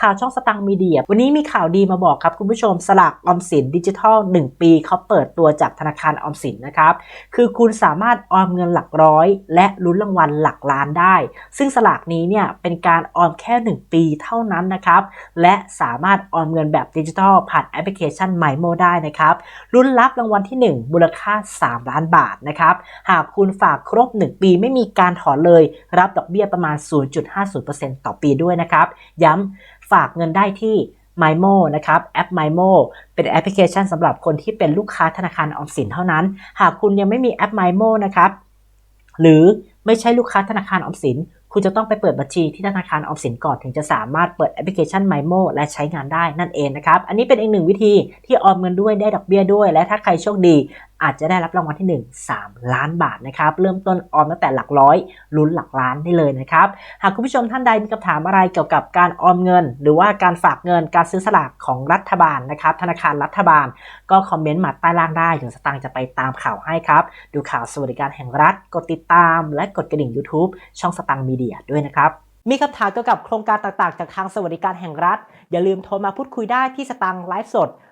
ข่าวช่องสตังมีเดีย วันนี้มีข่าวดีมาบอกครับคุณผู้ชมสลากออมสินดิจิทัล 1 ปีเขาเปิดตัวจากธนาคารออมสินนะครับ คือคุณสามารถออมเงินหลักร้อย และลุ้นรางวัลหลักล้านได้ ซึ่งสลากนี้เนี่ยเป็นการออมแค่ 1 ปีเท่านั้นนะครับ และสามารถออมเงินแบบดิจิทัล ผ่านแอปพลิเคชัน m y m o ได้นะครับรุ่นรับรางวัลที่ 1 มูลค่า 3 ล้านบาทนะครับหากคุณฝากครบ 1 ปีไม่มีการถอนเลย รับดอกเบี้ยประมาณ 0.50%ต่อปีด้วยนะครับย้ำฝากเงินได้ที่ MyMo นะครับแอป MyMo เป็นแอปพลิเคชันสำหรับคนที่เป็นลูกค้าธนาคารออมสินเท่านั้น หากคุณยังไม่มีแอป MyMo นะครับหรือไม่ใช่ลูกค้าธนาคารออมสิน คุณจะต้องไปเปิดบัญชีที่ธนาคารออมสินก่อนถึงจะสามารถเปิดแอปพลิเคชัน MyMo และใช้งานได้นั่นเองนะครับ อันนี้เป็นอีกหนึ่งวิธีที่ออมเงินด้วยได้ดอกเบี้ยด้วย และถ้าใครโชคดี อาจจะได้รับรางวัลที่ 1 3 ล้านบาทนะครับ เริ่มต้นออมตั้งแต่หลักร้อยลุ้นหลักล้านได้เลยนะครับ หากคุณผู้ชมท่านใดมีคำถามอะไรเกี่ยวกับการออมเงิน หรือว่าการฝากเงินการซื้อสลากของรัฐบาลนะครับ ธนาคารรัฐบาล ก็คอมเมนต์มาใต้ล่างได้เดี๋ยวสตางค์จะไปตามข่าวให้ครับ ดูข่าวสวัสดิการแห่งรัฐกดติดตาม และกดกระดิ่ง YouTube ช่องสตังค์มีเดียด้วยนะครับมีคำถามเกี่ยวกับโครงการต่างๆ จากทางสวัสดิการแห่งรัฐ อย่าลืมโทรมาพูดคุยได้ที่สตังค์ไลฟ์สด